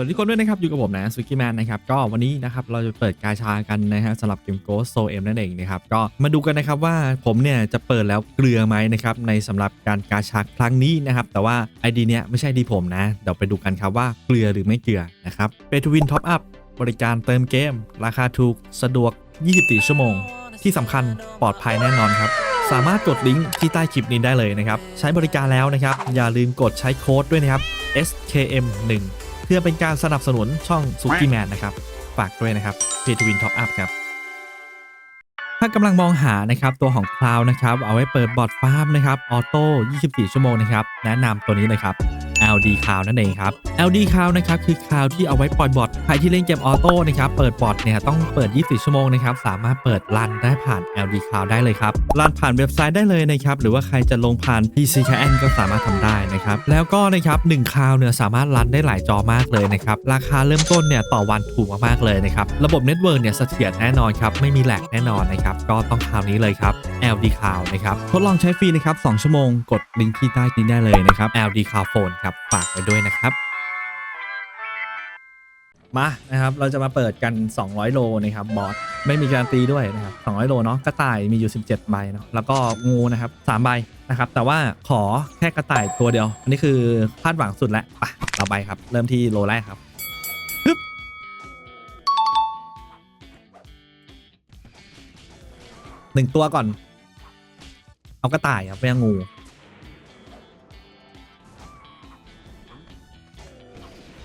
วัสดีทุกคนด้วยนะครับ อยู่กับผมนะสวิกกี้แมนนะครับ ก็วันนี้นะครับ เราจะเปิดกาชากันนะฮะสำหรับเกม Ghost Soul M นั่นเองนะครับ ก็มาดูกันนะครับว่าผมเนี่ยจะเปิดแล้วเกลือไหมนะครับ ในสำหรับการกาชาครั้งนี้นะครับ แต่ว่า ID เนี้ยไม่ใช่ดีผมนะ เดี๋ยวไปดูกันครับว่าเกลือหรือไม่เกลือนะครับเปทูวินท็อปอัพบริการเติมเกม ราคาถูกสะดวก 24 ชั่วโมง ที่สำคัญปลอดภัยแน่นอนครับสามารถกดลิงก์ที่ใต้คลิปนี้ได้เลยนะครับใช้บริการแล้วนะครับอย่าลืมกดใช้โค้ดด้วยนะครับ SKM 1 พื่อเป็นการสนับสนุนช่องสุกี้แมนนะครับ ฝากด้วยนะครับเพจทวินท็อปอัพครับถ้ากำลังมองหานะครับตัวของคลาวนะครับเอาไว้เปิดบอดฟาร์มนะครับออโต้ 24 ชั่วโมงนะครับแนะนำตัวนี้เลยครับ LD Cloud นั่นเองครับ LD Cloud นะครับคือ Cloud ที่เอาไว้ปล่อยบอทใครที่เล่นเกมออโต้นะครับเปิดบอทเนี่ยต้องเปิด 24 ชั่วโมงนะครับสามารถเปิดรันได้ผ่าน LD Cloud ได้เลยครับรันผ่านเว็บไซต์ได้เลยนะครับหรือว่าใครจะลงผ่าน PC c a n ก็สามารถทำได้นะครับแล้วก็นะครับ1คลาวเนี่ยสามารถรันได้หลายจอมากเลยนะครับราคาเริ่มต้นเนี่ยต่อวันถูกมากๆเลยนะครับระบบเน็ตเวิร์กเนี่ยเสถียรแน่นอนครับไม่มีแหลกแน่นอนนะครับก็ต้องคราวนี้เลยครับ LD Cloud นะครับทดลองใช้ฟรีนะครับ2ชั่วโมงกดลิงก์ที่ใต้นี้ได้เลยนะครับ LD Cloud Phone ครับ ฝากไว้ด้วยนะครับ มานะครับ เราจะมาเปิดกัน 200 โลนะครับบอสไม่มีการันตีด้วยนะครับ200 โลเนาะกระต่ายมีอยู่ 17 ใบเนาะแล้วก็งูนะครับ3ใบนะครับ แต่ว่าขอแค่กระต่ายตัวเดียว อันนี้คือคาดหวังสุดแล้วไปะเราไปครับ เริ่มที่โลแรกครับฮึบหนึ่งตัวก่อน เอากระต่ายครับไม่เอางู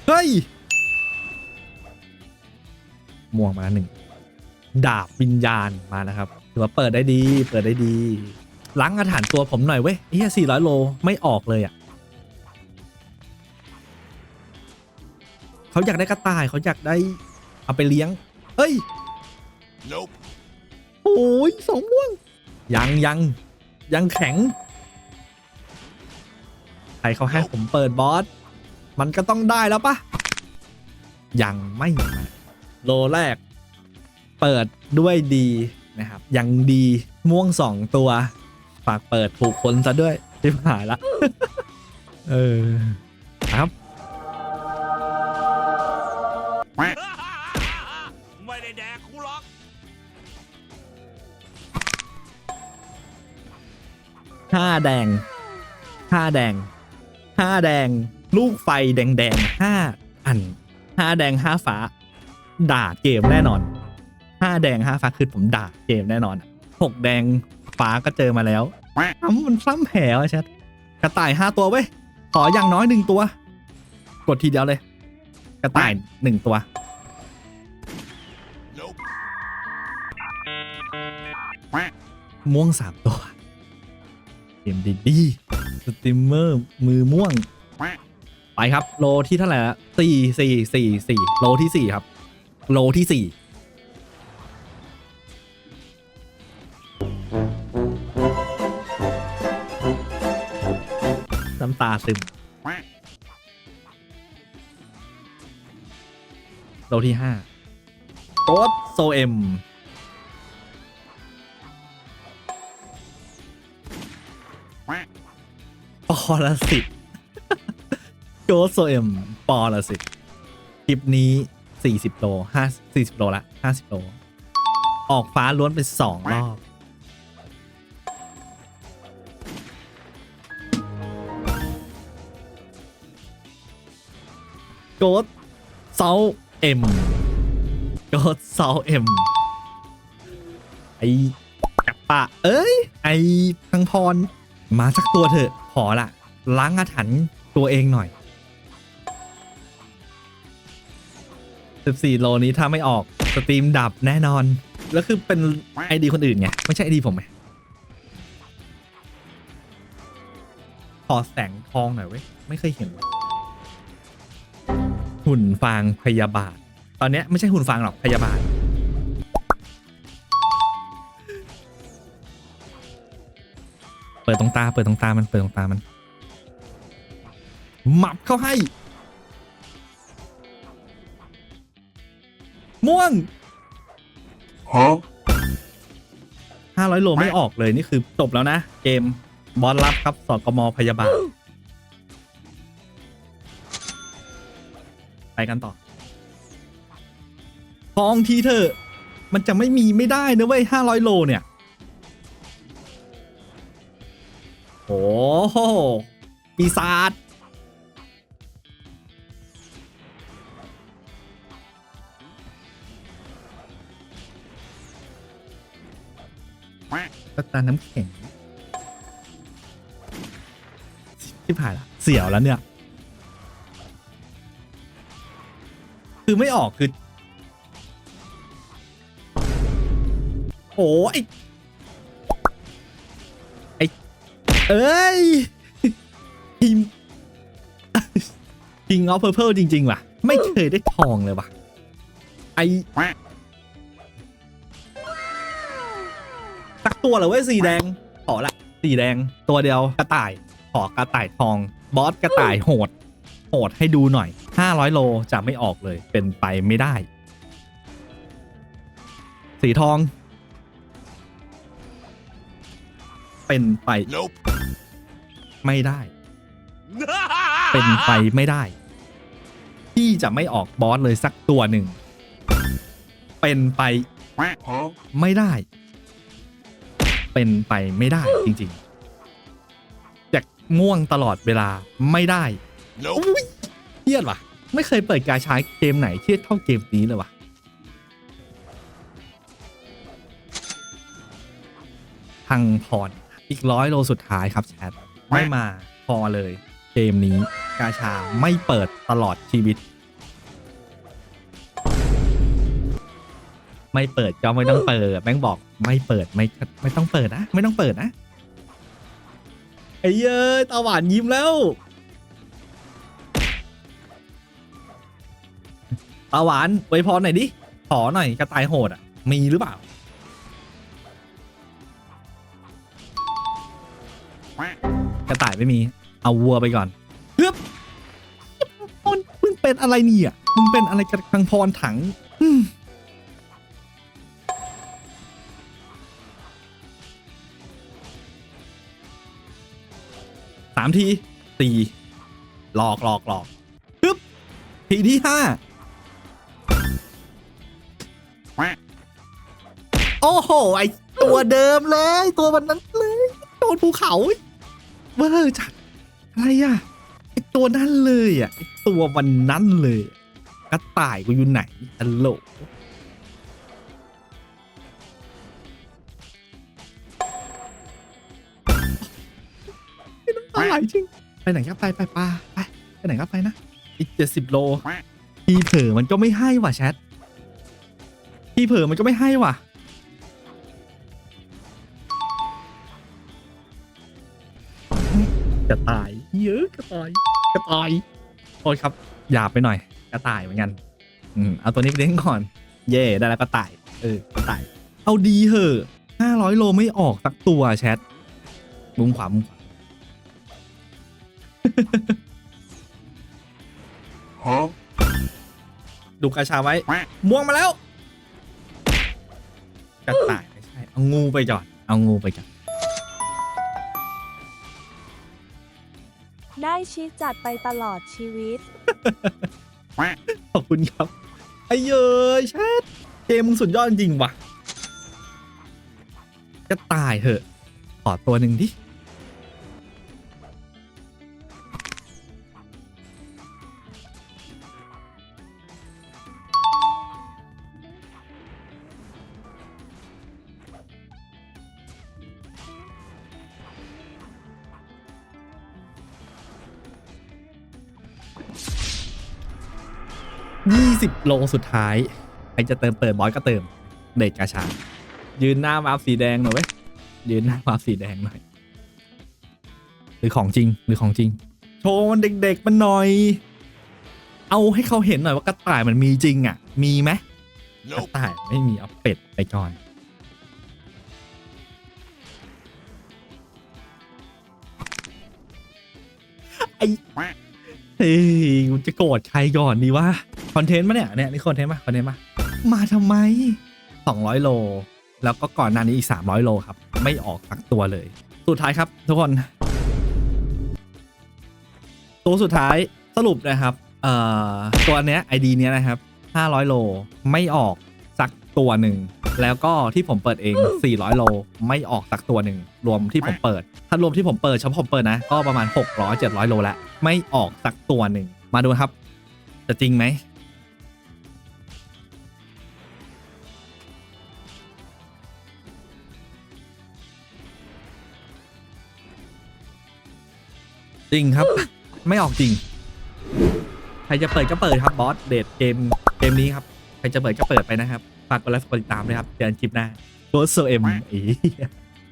เฮ้ยม่วงมาแล้วหนึ่งดาบวิญญาณมานะครับถือว่าเปิดได้ดี เปิดได้ดีล้างอาถรรพ์ตัวผมหน่อยเว้ยเฮียสี่ร้อยโลไม่ออกเลยอะ่ะเขาอยากได้กระต่ายเขาอยากได้เอาไปเลี้ยง เฮ้ย Nope. โอ้ยสองม่วง ยังยังยังแข็ง ใครเขาให้ผมเปิดบอส มันก็ต้องได้แล้วปะยังไม่มาโลแรก เปิดด้วยดีนะครับยังดีม่วงสองตัว ฝากเปิดถูกคนซะด้วยที่หายละ เออครับไม่ได้แดกกูหรอกห้าแดงห้าแดงห้าแดง ลูกไฟแดงๆห้าอันห้าแดงห้าฟ้า ด่าเกมแน่นอนห้าแดงห้าฟ้าคือผมด่าเกมแน่นอนหกแดงฟ้าก็เจอมาแล้วอ้ำมันซ้ำแผลวะชัดกระต่ายห้าตัวเว้ยขออย่างน้อยหนึ่งตัว กดทีเดียวเลย กระต่ายหนึ่งตัวม่วงสามตัวเกมดีดีสตรีมเมอร์มือม่วง ไปครับโลที่เท่าไหร่ละสี่สี่สี่สี่โลที่สี่ครับ โลที่สี่น้ำตาซึม โลที่ห้าโต๊ดโซเอ็มปอละสิบ โกโซเอ็มปอละสิคลิปนี้ 40 โล5 40 โลละ 50 โล ออกฟ้าล้วนไปสองรอบโกดเซาเอ็มโกดเซาเอ็มไอจับปะ เอ้ย ไอพังพร มาสักตัวเถอะ ขอละ ล้างอาถรรพ์ตัวเองหน่อย 14 โลนี้ถ้าไม่ออกสตรีมดับแน่นอน แล้วคือเป็นไอดีคนอื่นไง ไม่ใช่ไอดีผมไงขอแสงทองหน่อยเว้ย ไม่เคยเห็น หุ่นฟางพยาบาท ตอนนี้ไม่ใช่หุ่นฟางหรอกพยาบาท เปิดตรงตา เปิดตรงตามัน เปิดตรงตามัน หมับเข้าให้ ม่วง Huh? 500โลไม่ออกเลยนี่คือจบแล้วนะ เกมบอลลับครับสกมพยาบาล ไปกันต่อทองทีเถอะมันจะไม่มีไม่ได้นะเว้ยห้าร้อยโลเนี่ย โอ้โหปีศาจ ก็ตาน้ำแข็งที่ผ่านละเสียวแล้วเนี่ย คือไม่ออกคือ โอ้ไอไอเอ้ยทีม King of Purple จริง ๆ ว่ะ ไม่เคยได้ทองเลยว่ะไอ ตัวเหรอเว้ยสีแดง ขอละสีแดงตัวเดียวกระต่าย ขอกระต่ายทอง บอสกระต่ายโหด โหดให้ดูหน่อย 500 โลจะไม่ออกเลย เป็นไปไม่ได้ สีทอง เป็นไป Nope. ไม่ได้ เป็นไปไม่ได้ ที่จะไม่ออกบอสเลยสักตัวหนึ่ง เป็นไป Huh? ไม่ได้ เป็นไปไม่ได้จริงๆจะง่วงตลอดเวลาไม่ได้ Nope. อุ๊ยเครียดว่ะ ไม่เคยเปิดการใช้เกมไหนเครียดเท่าเกมนี้เลยว่ะพังพรอีกร้อยโลสุดท้ายครับแชทไม่มาพอเลย เกมนี้กาชาไม่เปิดตลอดชีวิต ไม่เปิดก็ไม่ต้องเปิดแม่งบอกไม่เปิดไม่ไม่ต้องเปิดนะไม่ต้องเปิดนะไอ้เย้ยตาหวานยิ้มแล้วตาหวานไวพรหน่อยดิขอหน่อยกระต่ายโหดอะมีหรือเปล่ากระต่ายไม่มี เอาวัวไปก่อนเฮ้ยมึงเป็นอะไรเนี่ย มึงเป็นอะไรกับทางพรถังามทีสี่หลอกหลอกหลอกฮึบทีที่ห้าโอ้โห ไอตัวเดิมเลย ตัววันนั้นเลย โดนภูเขาเวอร์จัดอะไรอะไอตัวนั้นเลยอะไอตัววันนั้นเลย กระต่ายกูอยู่ไหนฮัลโหล ตายจริง ไปไหนครับไปไปปาไปไปไหนครับไปนะ อีกเจ็ดสิบโลพี่เผลอมันก็ไม่ให้ว่ะแชทพี่เผลอมันก็ไม่ให้ว่ะ กระต่าย เยอะกระต่าย กระต่ายโทษครับ หยาบไปหน่อย กระต่ายเหมือนกัน อืมเอาตัวนี้ไปเลี้ยงก่อน เย่ได้แล้วกระต่าย เออกระต่าย เอาดีเหอะห้าร้อยโลไม่ออกสักตัวแชท มุมขวามุมขวา ดูกระชาไว้ ม่วงมาแล้วกระต่ายไม่ใช่เอางูไปก่อนเอางูไปก่อนได้ชีจัดไปตลอดชีวิต ขอบคุณครับ ไอ้เย้ยแชทเกมมึงสุดยอดจริงว่ะกระต่ายเหอะ ขอตัวหนึ่งดิ 20 โลสุดท้ายใครจะเติมเปิดบอสก็เติมเด็กกาชา ยืนหน้าวาร์ปสีแดงหน่อยเว้ยยืนหน้าวาร์ปสีแดงหน่อย หรือของจริงหรือของจริง โชว์มันเด็กๆมันหน่อย เอาให้เขาเห็นหน่อยว่ากระต่ายมันมีจริงอะ มีไหมกระ Nope. ต่ายไม่มีเอาเป็ดไปก่อนไอ้เฮ้ยกูจะโกรธใครก่อนดีวะ คอนเทนต์มะเนี่ยเนี่ยนี่คอนเทนต์ปะคอนเทนต์ปะมาทำไม 200 โล แล้วก็ก่อนหน้านี้อีก 300 โลครับ ไม่ออกสักตัวเลย สุดท้ายครับ ทุกคน ตัวสุดท้ายสรุปนะครับเอ่อตัวเนี้ยไอดีเนี้ยนะครับ 500 โลไม่ออกสักตัวหนึ่ง แล้วก็ที่ผมเปิดเอง 400 โลไม่ออกสักตัวหนึ่ง รวมที่ผมเปิด ถ้ารวมที่ผมเปิดเฉพาะผมเปิดนะ ก็ประมาณ 600 700 โลแล้วไม่ออกสักตัวหนึ่ง มาดูครับ จะจริงไหม จริงครับ ไม่ออกจริง ใครจะเปิดก็เปิดครับบอสเดทเกมเกมนี้ครับใครจะเปิดก็เปิดไปนะครับฝากกดไลค์กดติดตามด้วยครับเจอกันคลิปหน้าโกสโซเอ็มอี